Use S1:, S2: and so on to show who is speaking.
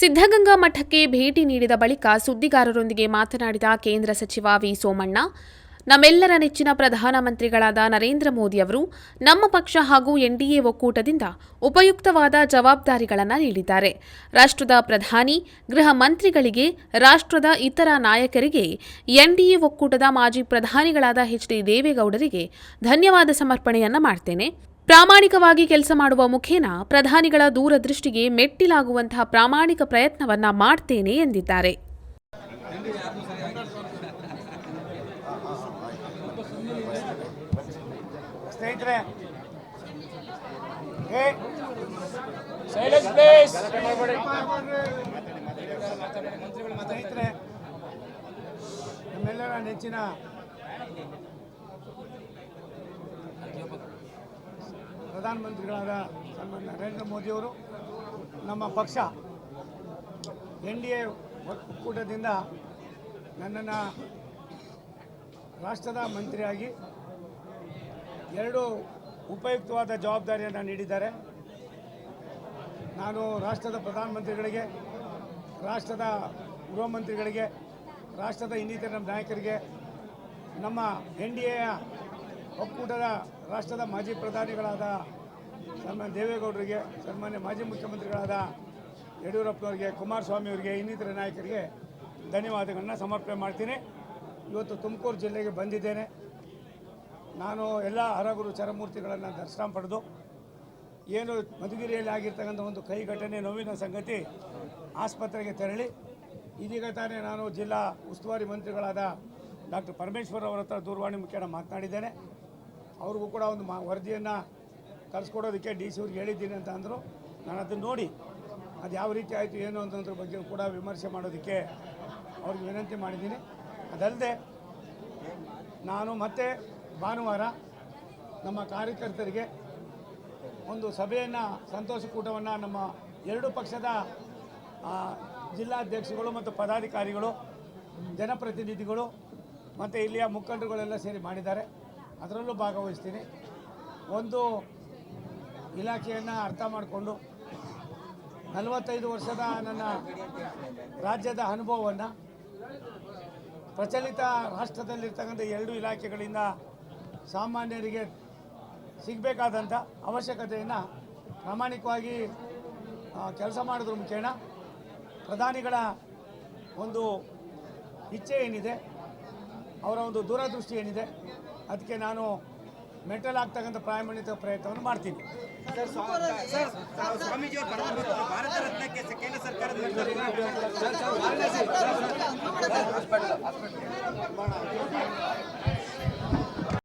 S1: ಸಿದ್ಧಗಂಗಾ ಮಠಕ್ಕೆ ಭೇಟಿ ನೀಡಿದ ಬಳಿಕ ಸುದ್ದಿಗಾರರೊಂದಿಗೆ ಮಾತನಾಡಿದ ಕೇಂದ್ರ ಸಚಿವ ವಿ ಸೋಮಣ್ಣ, ನಮ್ಮೆಲ್ಲರ ನೆಚ್ಚಿನ ಪ್ರಧಾನಮಂತ್ರಿಗಳಾದ ನರೇಂದ್ರ ಮೋದಿ ಅವರು ನಮ್ಮ ಪಕ್ಷ ಹಾಗೂ ಎನ್ಡಿಎ ಒಕ್ಕೂಟದಿಂದ ಉಪಯುಕ್ತವಾದ ಜವಾಬ್ದಾರಿಗಳನ್ನು ನೀಡಿದ್ದಾರೆ. ರಾಷ್ಟ್ರದ ಪ್ರಧಾನಿ, ಗೃಹ ಮಂತ್ರಿಗಳಿಗೆ, ರಾಷ್ಟ್ರದ ಇತರ ನಾಯಕರಿಗೆ ಎನ್ಡಿಎ ಒಕ್ಕೂಟದ ಮಾಜಿ ಪ್ರಧಾನಿಗಳಾದ ಎಚ್ ಡಿ ದೇವೇಗೌಡರಿಗೆ ಧನ್ಯವಾದ ಸಮರ್ಪಣೆಯನ್ನು ಮಾಡ್ತೇನೆ. ಪ್ರಾಮಾಣಿಕವಾಗಿ ಕೆಲಸ ಮಾಡುವ ಮುಖೇನ ಪ್ರಧಾನಿಗಳ ದೂರದೃಷ್ಟಿಗೆ ಮೆಟ್ಟಿಲಾಗುವಂತಹ ಪ್ರಾಮಾಣಿಕ ಪ್ರಯತ್ನವನ್ನ ಮಾಡ್ತೇನೆ ಎಂದಿದ್ದಾರೆ.
S2: ನೆಚ್ಚಿನ ಪ್ರಧಾನಮಂತ್ರಿಗಳಾದ ಸನ್ಮಾನ್ಯ ನರೇಂದ್ರ ಮೋದಿಯವರು ನಮ್ಮ ಪಕ್ಷ ಎನ್ ಡಿ ಎ ಒಕ್ಕೂಟದಿಂದ ನನ್ನನ್ನು ರಾಷ್ಟ್ರದ ಮಂತ್ರಿಯಾಗಿ ಎರಡು ಉಪಯುಕ್ತವಾದ ಜವಾಬ್ದಾರಿಯನ್ನು ನೀಡಿದ್ದಾರೆ. ನಾನು ರಾಷ್ಟ್ರದ ಪ್ರಧಾನಮಂತ್ರಿಗಳಿಗೆ, ರಾಷ್ಟ್ರದ ಗೃಹ ಮಂತ್ರಿಗಳಿಗೆ ರಾಷ್ಟ್ರದ ಇನ್ನಿತರ ನಾಯಕರಿಗೆ, ನಮ್ಮ ಎನ್ ಡಿ ಎಯ ಒಕ್ಕೂಟದ ರಾಷ್ಟ್ರದ ಮಾಜಿ ಪ್ರಧಾನಿಗಳಾದ ಸನ್ಮಾನ್ಯ ದೇವೇಗೌಡರಿಗೆ, ಸನ್ಮಾನ್ಯ ಮಾಜಿ ಮುಖ್ಯಮಂತ್ರಿಗಳಾದ ಯಡಿಯೂರಪ್ಪನವರಿಗೆ ಕುಮಾರಸ್ವಾಮಿ ಅವರಿಗೆ ಇನ್ನಿತರ ನಾಯಕರಿಗೆ ಧನ್ಯವಾದಗಳನ್ನ ಸಮರ್ಪಣೆ ಮಾಡ್ತೀನಿ. ಇವತ್ತು ತುಮಕೂರು ಜಿಲ್ಲೆಗೆ ಬಂದಿದ್ದೇನೆ. ನಾನು ಎಲ್ಲ ಹರಗುರು ಚರಮೂರ್ತಿಗಳನ್ನು ದರ್ಶನ ಪಡೆದು ಏನು ಮಧುಗಿರಿಯಲ್ಲಿ ಆಗಿರ್ತಕ್ಕಂಥ ಒಂದು ಕೈ ಘಟನೆ ನೋವಿನ ಸಂಗತಿ ಆಸ್ಪತ್ರೆಗೆ ತೆರಳಿ, ಇದೀಗ ತಾನೇ ನಾನು ಜಿಲ್ಲಾ ಉಸ್ತುವಾರಿ ಮಂತ್ರಿಗಳಾದ ಡಾಕ್ಟರ್ ಪರಮೇಶ್ವರ್ ಅವರ ಹತ್ರ ದೂರವಾಣಿ ಮುಖೇನ ಮಾತನಾಡಿದ್ದೇನೆ. ಅವ್ರಿಗೂ ಕೂಡ ಒಂದು ಮಾ ವರದಿಯನ್ನು ಕಳಿಸ್ಕೊಡೋದಕ್ಕೆ ಡಿ ಸಿ ಅವ್ರಿಗೆ ಹೇಳಿದ್ದೀನಿ ಅಂತ ಅಂದರು. ನಾನು ಅದನ್ನು ನೋಡಿ ಅದು ಯಾವ ರೀತಿ ಆಯಿತು, ಏನು ಅಂತಂದ್ರ ಬಗ್ಗೆ ಕೂಡ ವಿಮರ್ಶೆ ಮಾಡೋದಕ್ಕೆ ಅವ್ರಿಗೆ ವಿನಂತಿ ಮಾಡಿದ್ದೀನಿ. ಅದಲ್ಲದೆ ನಾನು ಮತ್ತೆ ಭಾನುವಾರ ನಮ್ಮ ಕಾರ್ಯಕರ್ತರಿಗೆ ಒಂದು ಸಭೆಯನ್ನು, ಸಂತೋಷ ಕೂಟವನ್ನು ನಮ್ಮ ಎರಡು ಪಕ್ಷದ ಜಿಲ್ಲಾಧ್ಯಕ್ಷಗಳು ಮತ್ತು ಪದಾಧಿಕಾರಿಗಳು, ಜನಪ್ರತಿನಿಧಿಗಳು ಮತ್ತು ಇಲ್ಲಿಯ ಮುಖಂಡರುಗಳೆಲ್ಲ ಸೇರಿ ಮಾಡಿದ್ದಾರೆ. ಅದರಲ್ಲೂ ಭಾಗವಹಿಸ್ತೀನಿ. ಒಂದು ಇಲಾಖೆಯನ್ನು ಅರ್ಥ ಮಾಡಿಕೊಂಡು ನಲವತ್ತೈದು ವರ್ಷದ ನನ್ನ ರಾಜ್ಯದ ಅನುಭವವನ್ನು ಪ್ರಚಲಿತ ರಾಷ್ಟ್ರದಲ್ಲಿರ್ತಕ್ಕಂಥ ಎರಡು ಇಲಾಖೆಗಳಿಂದ ಸಾಮಾನ್ಯರಿಗೆ ಸಿಗಬೇಕಾದಂಥ ಅವಶ್ಯಕತೆಯನ್ನು ಪ್ರಾಮಾಣಿಕವಾಗಿ ಕೆಲಸ ಮಾಡೋದ್ರ ಮುಖೇನ ಪ್ರಧಾನಿಗಳ ಒಂದು ಇಚ್ಛೆ ಏನಿದೆ ಅವರ ಒಂದು ದೂರದೃಷ್ಟಿ ಏನಿದೆ ಅದಕ್ಕೆ ನಾನು ಮೆಂಟಲ್ ಆಗ್ತಕ್ಕಂಥ ಪ್ರಾಮಾಣಿಕ ಪ್ರಯತ್ನವನ್ನು ಮಾಡ್ತೀನಿ
S3: ಸ್ವಾಮೀಜಿಯವರು